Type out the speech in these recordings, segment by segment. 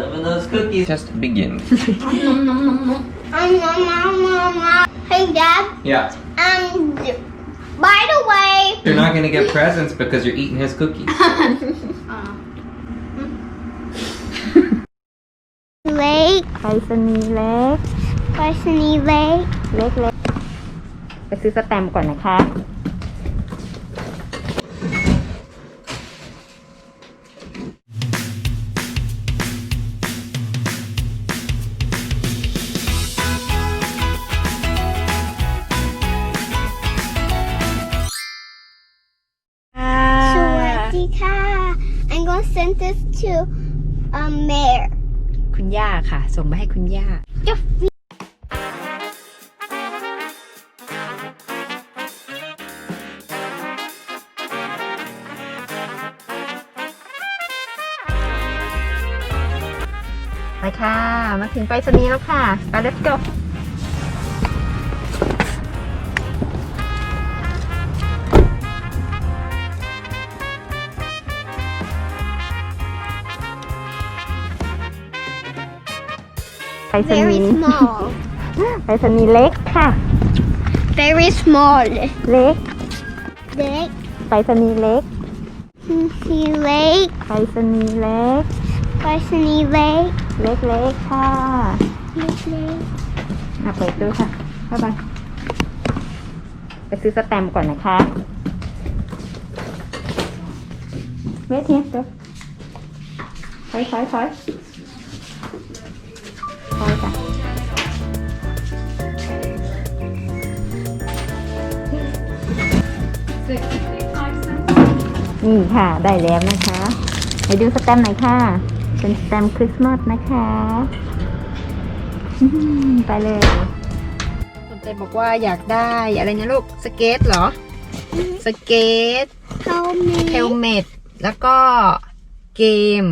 Loving those cookies. Just begin. Um, um, um, um, um. Hey, Dad. yeah. Um, by the way, You're not gonna get presents because you're eating his cookies. Lake, ไปสนีย์เล็ก Varsity Lake. เล็กเล็กไปซื้อสแตมป์ก่อนนะคะ I'm gonna send this to um Mayor. คุณย่าค่ะ ส่งไปให้คุณย่าไปค่ะ มาถึงไปสนีย์แล้วค่ะ ไป let's go ไปส Very นีย์ small. ไปสนีย์เล็กค่ะ Very small. เล็ก Lake. ไปสนีย์เล็ก Varsity Lake. ไปสนีย์เล็ก Varsity Lake. เล็กเล็กๆค่ะ Lake. อะเปิดตู้ค่ะ เข้าไป ไปซื้อสแตมป์ก่อนนะคะเวทเนี่ยเดี๋ยวถอยถอยถอย นี่ค่ะ ได้แล้วนะคะไปดูสแตมป์หน่อยค่ะ เป็นสแตมป์คริสต์มาสนะคะอืมไปเลยสนใจบอกว่าอยากได้อะไรนะลูก สเก็ตเหรอ สเก็ต Help me. เฮลเมตแล้วก็เกม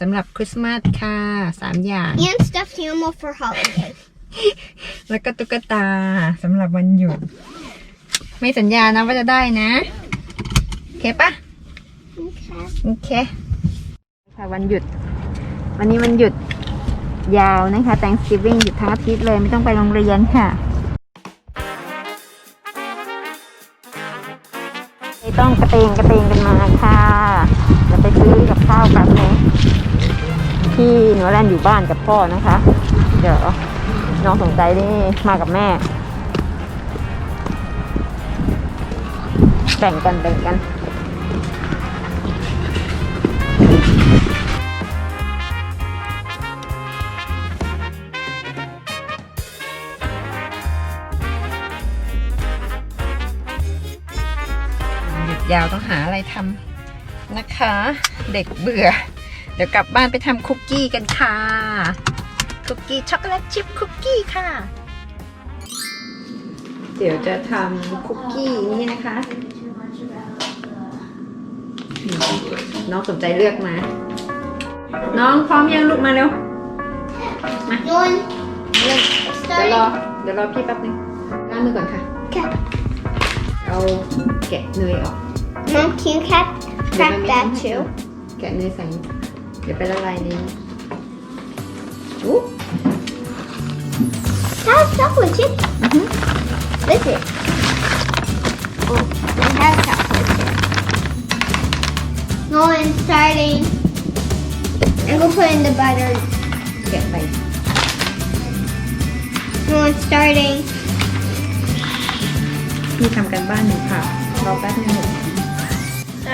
สำหรับคริสต์มาสค่ะสามอย่าง And stuffed animal for holiday. แล้วก็ตุ๊กตาสำหรับวันหยุด ไม่สัญญานะว่าจะได้นะ โอเคปะ Okay. โอเคค่ะวันหยุด วันนี้วันหยุดยาวนะคะ Thanksgiving หยุดทั้งอาทิตย์เลยไม่ต้องไปโรงเรียนค่ะไม่ต้องกระเตงกระเตงกันมาค่ะจะไปซื้อกับข้าวกันนะพี่หนูแลนอยู่บ้านกับพ่อนะคะ เดี๋ยวน้องสนใจนี่มากับแม่ แบ่งกันแบ่งกัน ยุดยาวต้องหาอะไรทำนะคะ เด็กเบื่อ เดี๋ยวกลับบ้านไปทำคุกกี้กันค่ะ คุกกี้ช็อกโกแลตชิพคุกกี้ค่ะ เดี๋ยวจะทำคุกกี้นี่นะคะน้องสนใจเลือกมา น้องพร้อมยังลูกมาเร็ว One. เดี๋ยวรอ เดี๋ยวรอพี่แป๊บนึงล้างมือก่อนค่ะ Okay. เอาแกะเนยออก Mom, can you cat, crack that too? แกะเนยใส่เดี๋ยวไปละลายในนี้อู้ That's chocolate chip. Mhm. This is. Oh, it has chocolate chip. No, I'm starting. I'm gonna put in the butter. แกะไป No, I'm starting. พี่ทำกันบ้านอยู่ค่ะรอแป๊บนึง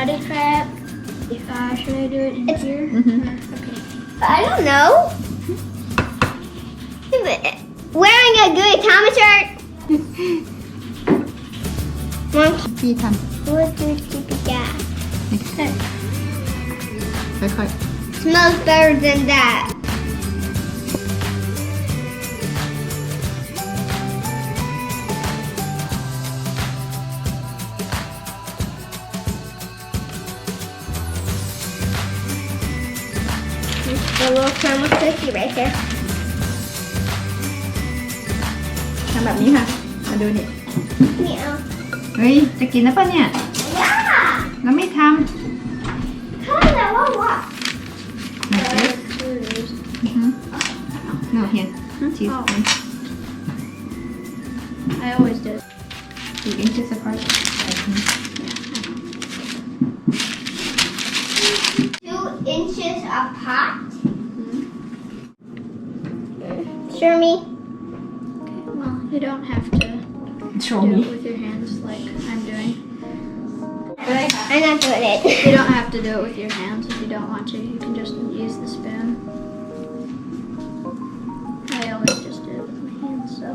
Party trap. If I should I do it in it's, here? Mm -hmm. Okay. I don't know. Hmm? Eh, wearing a good Tommy shirt. Monkey. What do you get? Like Smells better than that. Caramel cookie right there. ๆทำแบบนี้ค่ะ มาดูนี่ Meow. เฮ้ย จะกินแล้วปะเนี่ย Yeah. แล้วไม่ท Color what? ำไหนสิ Two, scissors. no here teaspoon I always do. two inches apart Two inches apart. Show me. Well, you don't have to show do me it with your hands like I'm doing. I'm not doing it. You don't have to do it with your hands if you don't want to. You can just use the spoon. I always just do it with my hands, so.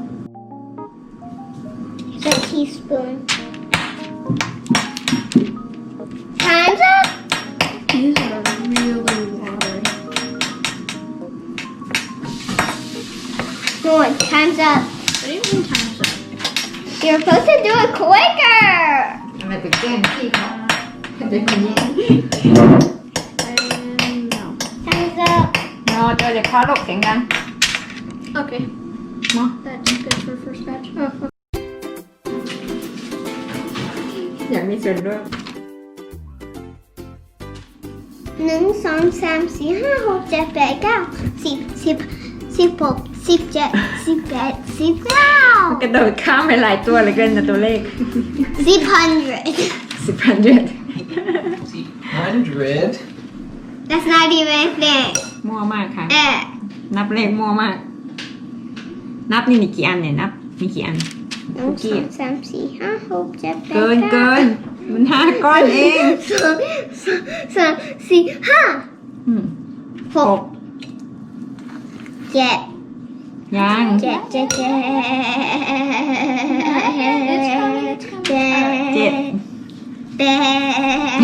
It's a teaspoon. time's up. What do you mean time's up? You're supposed to do it quicker. ทำไมถึงแกล้งพี่เขาเด็กคนนี้ And no. Time's up. นอเจอเด็กเขาหลบเสียงดัง Okay. Huh? That's good for first batch. Oh, okay. อยากมีส่วนร่วม หนึ่งสองสามสี่ห้าหกเจ็ดแปดเก้าสิบสิบสิบหก สิบเจ็ดสิบแปดสิบเก้ากระโดดข้ามไปหลายตัวเหลยเกินนะตัวเลขสิบ hundred สิบพันเดือน See, hundred. That's not even a thing มั่วมากค่ะเออนับเลขมั่วมาก นับนี่มีกี่อันเนี่ยนับ มีกี่อันหนึ่งสองสามสี่ห้าหกเจ็ดแปดเกินเก้าเกินมันห้าก้อนเองสองสองสามสี่ห้าอืมหหกกเจ็ด ยัง เจ็ดเจ็ดเจ็ดเจ็ด เจ็ด แปด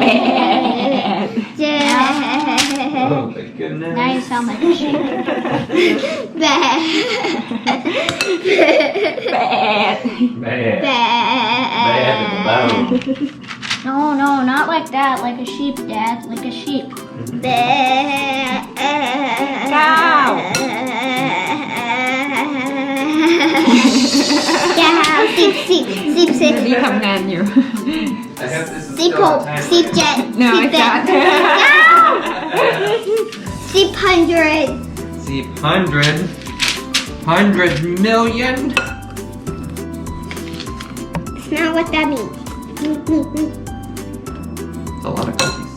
แปด เจ็ด Oh my goodness. Now you sound like a sheep. แปด แปด Bad. แป Bad in the bone. No, no, not like that. Like a sheep, Dad. Like a sheep. แปด เก้า เก้าสิบสิบสิบสิบ นี่ทำงานอยู่ I hope this is สิบ still ห on ก time. สิบเจ็ด No, สิบ it's แปด not. เก้าสิบ hundred See, hundred. Hundred million. It's not what that means. It's a lot of cookies.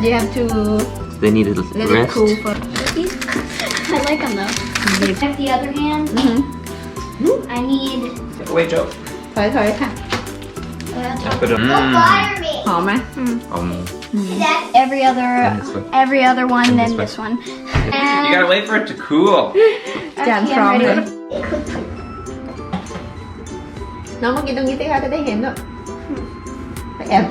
you have to They need to let it cool for I like them though. With the other hand, I need. Wait, Joe. ถอยถอยค่ะ Put them. Don't bother me. หอมไหม Um, That's Mm-hmm. Every other, every other one Come than this this one. And you gotta wait for it to cool. Dyan, okay, from. I'm ready. Namagidong-gitay ka tayo hen, no? Ay,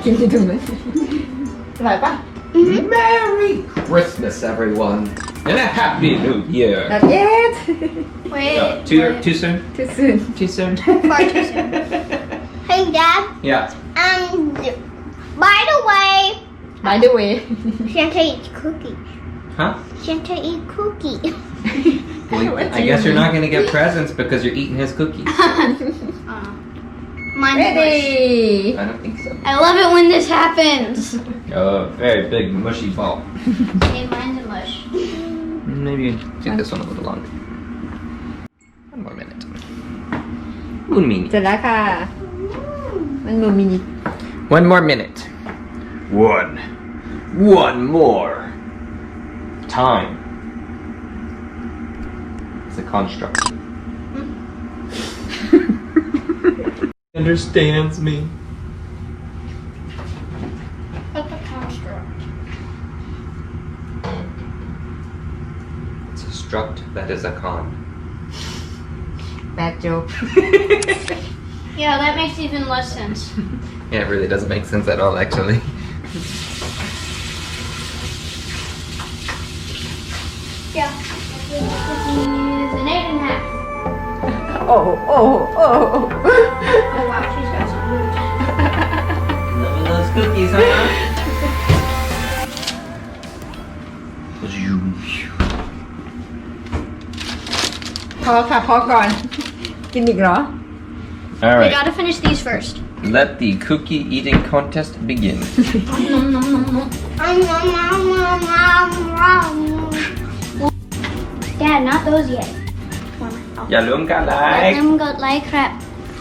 yung Merry Christmas, everyone, and a happy new year. Not yet. Wait. Uh, too wait. too soon? Too soon. Too soon? Far too soon. Hey, Dad. yeah. Um, by the way, by the way Santa eats cookie. Huh? Santa eat cookie. Well, I guess you're not gonna get presents because you're eating his cookies. Uh, mine's mush. ready I don't think so. I love it when this happens. Oh, very big mushy ball. Hey, mine's a mush. Maybe do this one a little longer. One more minute. One เสร็ minute. จแล้วค่ะ มันมือมินิ One more minute. One. One more. Time. It's a construct. understands me. But a construct? It's a struct that is a con. Bad joke. Yeah, that makes even less sense. Yeah, it really doesn't make sense at all, actually. Yeah. This is an eight and a half. โอ้โอ้โอ้ Oh wow, she's got some moves. Loving those cookies, huh? พอค่ะ พอก่อน กินอีกเหรอ All We right. gotta finish these first. Let the cookie eating contest begin. Nom, nom, nom, nom. Um, um, um, um, um, um. Dad, not those yet. อย่าลืมกันไล Let ค์ them go like crap.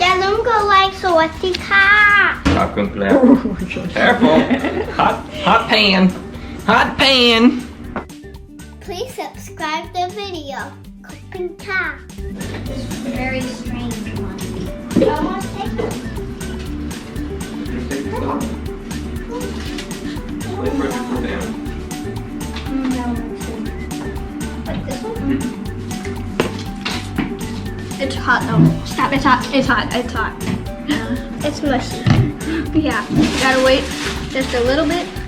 อย่าลืมกดไลค์สวัสดีค่ะ ขอบคุณครับ Careful. Hot, hot pan. Hot pan. Please subscribe the video ขอบคุณค่ะ Very strange one. Almost take it. Though. Stop, it's hot. It's hot. It's hot. It's mushy. Yeah. Gotta wait just a little bit.